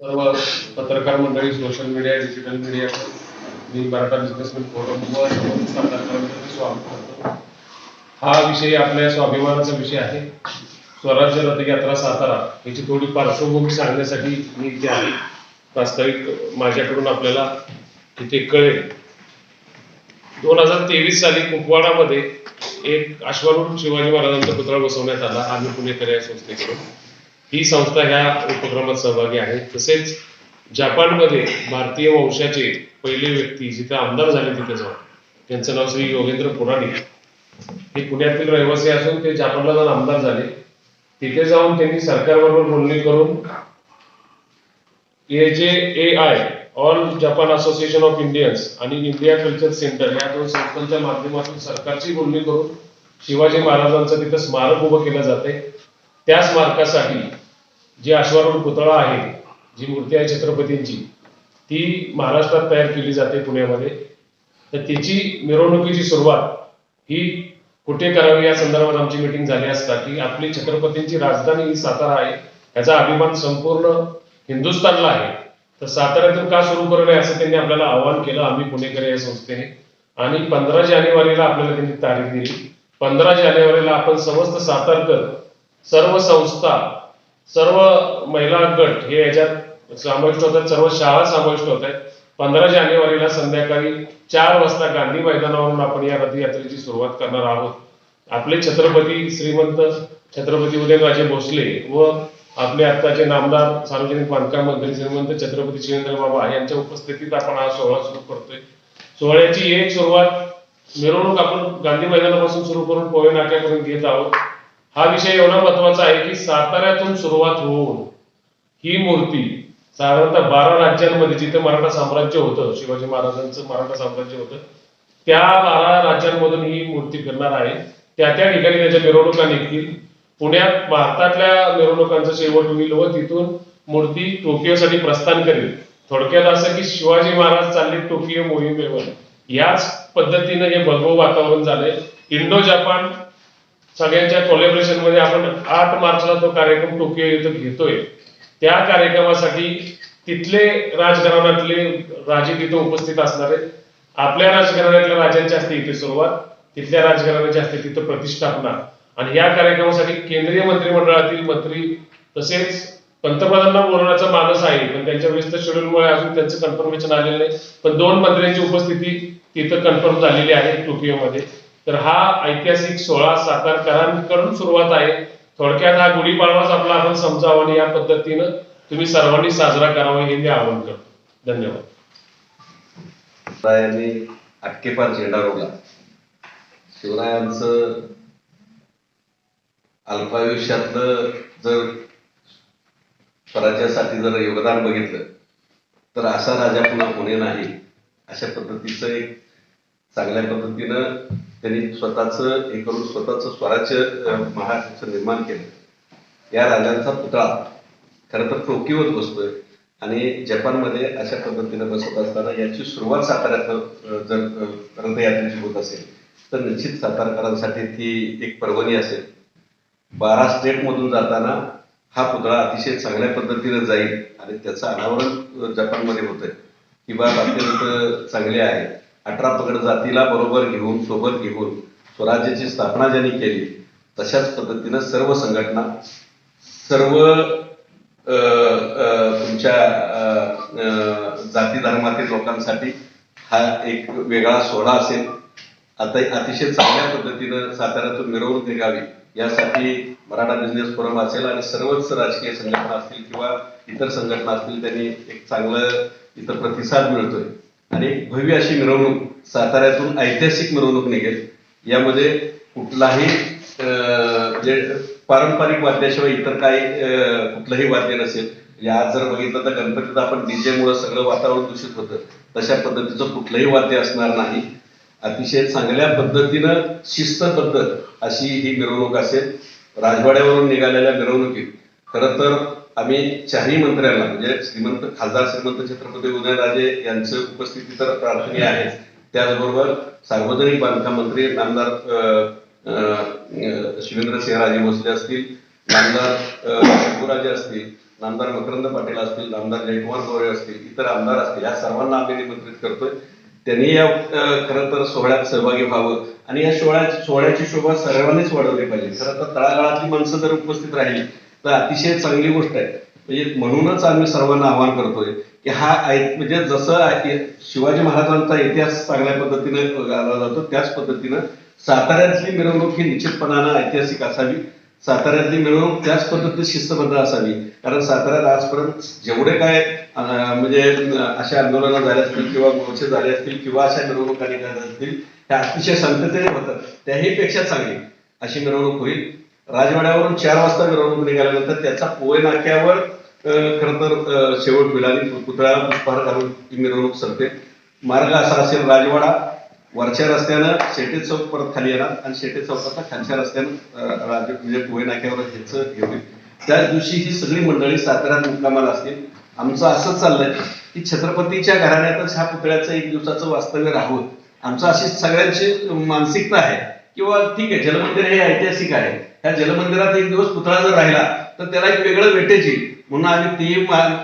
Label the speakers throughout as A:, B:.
A: सर्व पत्रकार मंडळी सोशल मीडिया डिजिटल मीडिया मी मराठा बिझनेसमॅन फोरम स्वागत हा विषय आपल्या स्वाभिमानाचा विषय आहे. स्वराज्य रथयात्रा सातारा याची थोडी पार्श्वभूमी सांगण्यासाठी मी इथे आहे. वास्तविक माझ्याकडून आपल्याला तिथे कळेल. दोन हजार तेवीस साली कुपवाडामध्ये एक अश्वारूढ शिवाजी महाराजांचा पुतळा बसवण्यात आला. आम्ही पुणेकर या संस्थेकडून. ही संस्था ह्या उपक्रमात सहभागी आहे. तसेच जपानमध्ये भारतीय वंशाचे पहिले व्यक्ती जिथे आमदार झाले तिथे जाऊन त्यांचं नाव श्री योगेंद्र पुराणिक हे पुण्यातील रहिवासी असून ते जपानला जाऊन आमदार झाले. तिथे जाऊन त्यांनी सरकारबरोबर बोलणी करून A J A I all Japan association of Indians आणि इंडिया कल्चर सेंटर या दोन संस्थांच्या माध्यमातून सरकारची बोलणी करून शिवाजी महाराजांचं तिथं स्मारक उभं केलं जाते त्या स्मारकासाठी जी अश्वारूढ पुतळा आहे जी मूर्ती आहे छत्रपतींची ती महाराष्ट्रात तयार केली जाते पुण्यामध्ये. तर तिची मिरवणुकीची सुरुवात ही कुठे करावी या संदर्भात आमची मिटिंग झाली असता की आपली छत्रपतींची राजधानी ही सातारा आहे याचा अभिमान संपूर्ण हिंदुस्थानला आहे. तर साताऱ्यातून का सुरू करू नये असं त्यांनी आपल्याला आवाहन केलं आम्ही पुणेकर या संस्थेने. आणि पंधरा जानेवारीला आपल्याला त्यांनी तारीख दिली. पंधरा जानेवारीला आपण समस्त सातारकर सर्व संस्था सर्व महिला गट हे याच्यात समाविष्ट होतात सर्व शाळा समाविष्ट होत आहेत. पंधरा जानेवारीला संध्याकाळी चार वाजता गांधी मैदानावरून आपण या रथयात्रेची सुरुवात करणार आहोत. आपले छत्रपती श्रीमंत छत्रपती उदयनराजे भोसले व आपले आत्ताचे नामदार सार्वजनिक बांधकाम मंत्री श्रीमंत छत्रपती शिवेंद्र बाबा यांच्या उपस्थितीत आपण हा सोहळा सुरू करतोय. सोहळ्याची एक सुरुवात मिरवणूक आपण गांधी मैदानापासून सुरू करून पोहे नाक्यापर्यंत घेत आहोत. हा विषय एवढा महत्त्वाचा आहे की साताऱ्यातून सुरुवात होऊन ही मूर्ती साधारणतः बारा राज्यांमध्ये जिथे मराठा साम्राज्य होतं शिवाजी महाराजांचं मराठा साम्राज्य होतं त्या बारा राज्यांमधून ही मूर्ती फिरणार आहे. त्या त्या ठिकाणी त्याच्या मिरवणुका निघतील. पुण्यात भारतातल्या मिरवणुकांचं शेवट होईल व तिथून मूर्ती टोकियोसाठी प्रस्थान करेल. थोडक्यात असं की शिवाजी महाराज चालले टोकियो मोहिमेवर. याच पद्धतीनं हे भगव वातावरण झालंय. इंडो जपान सगळ्यांच्या कोलॅबरेशनमध्ये आपण आठ मार्चला तो कार्यक्रम टोकियो इथं घेतोय. त्या कार्यक्रमासाठी तिथले राजघराण्यातले राजे तिथे उपस्थित असणार आहेत आपल्या राजघराण्यातल्या राजांच्या असते इथे सुरुवात तिथल्या राजघराण्याची असते तिथं प्रतिष्ठापना. आणि या कार्यक्रमासाठी केंद्रीय मंत्रिमंडळातील मंत्री तसेच पंतप्रधानांना बोलवण्याचा मानस आहे पण त्यांच्या व्यस्त शेड्यूलमुळे अजून त्यांचं कन्फर्मेशन आलेलं नाही. पण दोन मंत्र्यांची उपस्थिती तिथं कन्फर्म झालेली आहे टोकियोमध्ये. तर हा ऐतिहासिक सोहळा सातारकरांकडून सुरुवात आहे. थोडक्यात हा गुढीपाडवाच आपला आपण समजावा आणि या पद्धतीनं तुम्ही सर्वांनी साजरा करावा हे मी आवाहन करतो. धन्यवाद.
B: शिवरायांनी अटकेपार झेंडा रोवला. शिवरायांचं अल्पायुष्यातलं जर स्वराज्यासाठी जर योगदान बघितलं तर असा राजा पुन्हा होणे नाही अशा पद्धतीचं एक चांगल्या पद्धतीनं त्यांनी स्वतःचं हे करून स्वतःचं स्वराज्य अं, महाराष्ट्राचं निर्माण केलं. या राजांचा पुतळा. खरं तर टोकियोत बसतोय. आणि जपानमध्ये अशा पद्धतीनं बसत असताना याची सुरुवात साताऱ्यात जर रथयात्रेची होत असेल तर निश्चित सातारकरांसाठी ती एक पर्वणी असेल. बारा स्टेटमधून जाताना हा पुतळा अतिशय चांगल्या पद्धतीनं जाईल आणि त्याचं अनावरण जपानमध्ये होतंय. की बाब अत्यंत चांगली आहे. अठरा पगड जातीला बरोबर घेऊन सोबत घेऊन स्वराज्याची स्थापना ज्यांनी केली तशाच पद्धतीनं सर्व संघटना सर्व तुमच्या जाती धर्मातील लोकांसाठी हा एक वेगळा सोहळा असेल. आता अतिशय चांगल्या पद्धतीनं साताऱ्यातून मिरवणूक निघावी यासाठी मराठा बिझनेस फोरम असेल आणि सर्वच राजकीय संघटना असतील किंवा इतर संघटना असतील त्यांनी एक चांगलं इथं प्रतिसाद मिळतोय. आणि भव्य अशी मिरवणूक साताऱ्यातून ऐतिहासिक मिरवणूक निघेल. यामध्ये कुठलाही अं, म्हणजे पारंपरिक वाद्याशिवाय इतर काही अं, कुठलंही वाद्य नसेल. म्हणजे आज जर बघितलं तर गणपतीत आपण डीजेमुळे सगळं वातावरण दूषित होतं. तशा पद्धतीचं कुठलंही वाद्य असणार नाही. अतिशय चांगल्या पद्धतीनं शिस्तबद्ध अशी ही मिरवणूक असेल. राजवाड्यावरून निघालेल्या मिरवणुकीत. खरं तर आम्ही चारही मंत्र्यांना म्हणजे श्रीमंत खासदार श्रीमंत छत्रपती उदयनराजे यांचं उपस्थिती तर प्रार्थनीय आहे. त्याचबरोबर सार्वजनिक बांधकाम मंत्री नामदार अं, अं, शिवेंद्र सिंहराजे भोसले असतील नामदार शंभूराजे असतील नामदार मकरंद पाटील असतील नामदार जयकुमार गोरे असतील इतर आमदार असतील या सर्वांना आम्ही निमंत्रित करतोय. त्यांनी या खरं तर सोहळ्यात सहभागी व्हावं आणि या सोहळ्या सोहळ्याची शोभा सर्वांनीच वाढवली पाहिजे. खरं तर तळागाळातली माणसं जर उपस्थित राहिली तर अतिशय चांगली गोष्ट आहे. म्हणजे म्हणूनच आम्ही सर्वांना आवाहन करतोय की हा म्हणजे जसं शिवाजी महाराजांचा इतिहास चांगल्या पद्धतीने गाला जातो त्याच पद्धतीनं साताऱ्यातली मिरवणूक ही निश्चितपणानं ऐतिहासिक असावी. साताऱ्यातली मिरवणूक त्याच पद्धतीत शिस्तबद्ध असावी. कारण साताऱ्यात आजपर्यंत जेवढे काय म्हणजे अशा आंदोलनं झाले असतील किंवा मोर्चे झाले असतील किंवा अशा मिरवणुका निघाल्या असतील त्या अतिशय शांततेने होतात. त्याही पेक्षा चांगली अशी मिरवणूक होईल. राजवाड्यावरून चार वाजता मिरवणूक निघाल्यानंतर त्याचा पोहे नाक्यावर खर तर शेवट होईल आणि पुतळा पुष्पहार घालून मिरवणूक सरते मार्ग असा असेल राजवाडा वरच्या रस्त्यानं शेटे चौक परत खाली येणार आणि शेटे चौकाचा खालच्या रस्त्यानं राज म्हणजे पोहे नाक्यावर ह्याचं हे होईल. त्याच दिवशी ही सगळी मंडळी साताऱ्यात मुक्कामाला असतील. आमचं असंच चाललंय की छत्रपतीच्या घराण्यातच ह्या पुतळ्याचं एक दिवसाचं वास्तव्य राहावं. आमचं अशी सगळ्यांची मानसिकता आहे. किंवा ठीक आहे जलमंदिर हे ऐतिहासिक आहे. ह्या जलमंदिरात एक दिवस पुतळा जर राहिला तर त्याला एक वेगळं भेटायची. म्हणून आम्ही ते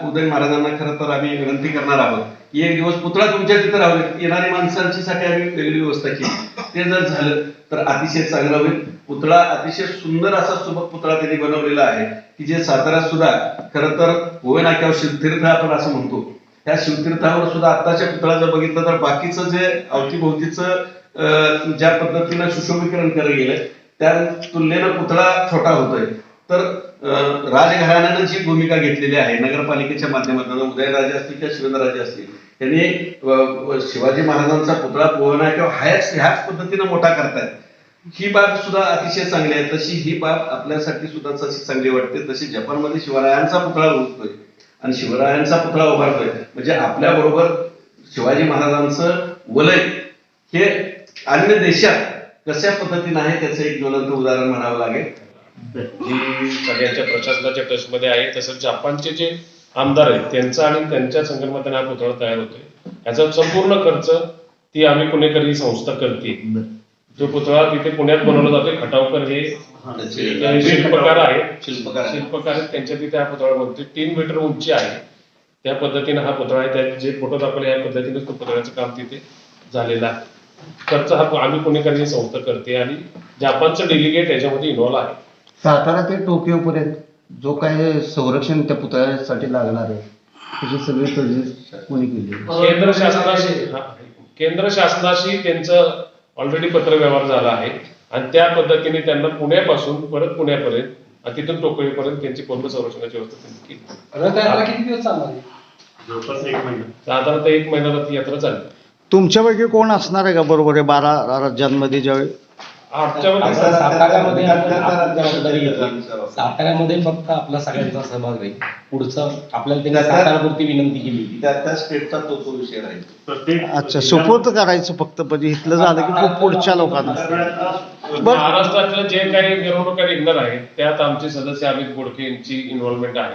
B: उदय महाराजांना खरं तर आम्ही विनंती करणार आहोत की एक दिवस पुतळा तुमच्या तिथं राहू येणाऱ्या माणसांची साठी आम्ही वेगळी व्यवस्था केली. ते जर झालं तर अतिशय चांगलं होईल. पुतळा अतिशय सुंदर असा सुबक पुतळा त्यांनी बनवलेला आहे की जे साताऱ्यात सुद्धा खरं तर गोवे नाक्यावर शिवतीर्थ आपण असं म्हणतो. त्या शिवतीर्थावर सुद्धा आत्ताच्या पुतळा जर बघितलं तर बाकीचं जे अवतीभोवतीचं ज्या पद्धतीनं सुशोभीकरण केलं गेलं त्या तुलनेनं पुतळा छोटा होतोय. तर राजघराण्यानं जी भूमिका घेतलेली आहे नगरपालिकेच्या माध्यमातून उदयराजे असतील किंवा शिवेंद्रराजे असतील त्यांनी शिवाजी महाराजांचा पुतळा पोहणा किंवा ह्याच ह्याच पद्धतीनं मोठा करतायत. ही बाब सुद्धा अतिशय चांगली आहे. तशी ही बाब आपल्यासाठी सुद्धा तशी चांगली वाटते. तशी जपानमध्ये शिवरायांचा पुतळा उभतोय आणि शिवरायांचा पुतळा उभारतोय. म्हणजे आपल्या बरोबर शिवाजी महाराजांचं वलय हे अन्य देशात कशा पद्धतीने आहे त्याचं एक ज्वलंत उदाहरण म्हणावं लागेल?
A: जी सगळ्यांच्या प्रशासनाच्या टचमध्ये आहे तसंच जपानचे जे आमदार आहेत त्यांचा आणि त्यांच्या संगणमताने हा पुतळा तयार होतोय. याचा संपूर्ण खर्च ती आम्ही पुणेकरी संस्था करते. जो पुतळा तिथे पुण्यात बनवला जातोय खटावकर हे शिल्पकार आहेत
B: शिल्पकार आहेत.
A: शिल्पकार आहेत त्यांच्या तिथे हा पुतळा बनतोय. तीन मीटर उंची आहे. त्या पद्धतीने हा पुतळा आहे. त्यात जे फोटो दाखवले या पद्धतीने पुतळ्याचं काम तिथे झालेलं आहे. खर्च हा आम्ही पुणेकरी संस्था करते आणि जपानचं डेलिगेट याच्यामध्ये इन्व्हॉल्व आहे.
C: सातारा ते टोकियो पर्यंत जो काही संरक्षण त्या पुतळ्यासाठी लागणार आहे त्याची सगळी तजवीज कोणी केली?
A: केंद्र शासनाशी हा, केंद्र शासनाशी त्यांचं ऑलरेडी पत्रव्यवहार झाला आहे आणि त्या पद्धतीने त्यांना पुण्यापासून परत पुण्यापर्यंत आणि तिथून टोकळीपर्यंत त्यांची पूर्ण संरक्षणाची व्यवस्था त्यांनी केली.
D: रथयात्रा किती दिवस चालणार आहे?
A: साधारणतः एक महिन्याला ती यात्रा चालली.
C: तुमच्यापैकी कोण असणार आहे का बरोबर आहे बारा राज्यांमध्ये ज्यावेळी?
A: आमच्यामध्ये
D: साताऱ्यामध्ये फक्त आपला सगळ्यांचा सहभाग राहील पुढचं आपल्याला त्यांनी सातारापुरती विनंती केली. होती
B: त्या त्या स्टेटचा तो तो विषय राहील.
C: अच्छा सुपूर्द करायचं फक्त म्हणजे इथलं झालं की खूप पुढच्या लोकांना. बरं.
A: महाराष्ट्रातल्या जे काही मिरवणुका निघणार आहेत त्यात आमचे सदस्य अमित बोडके यांची इन्व्हॉल्वमेंट आहे.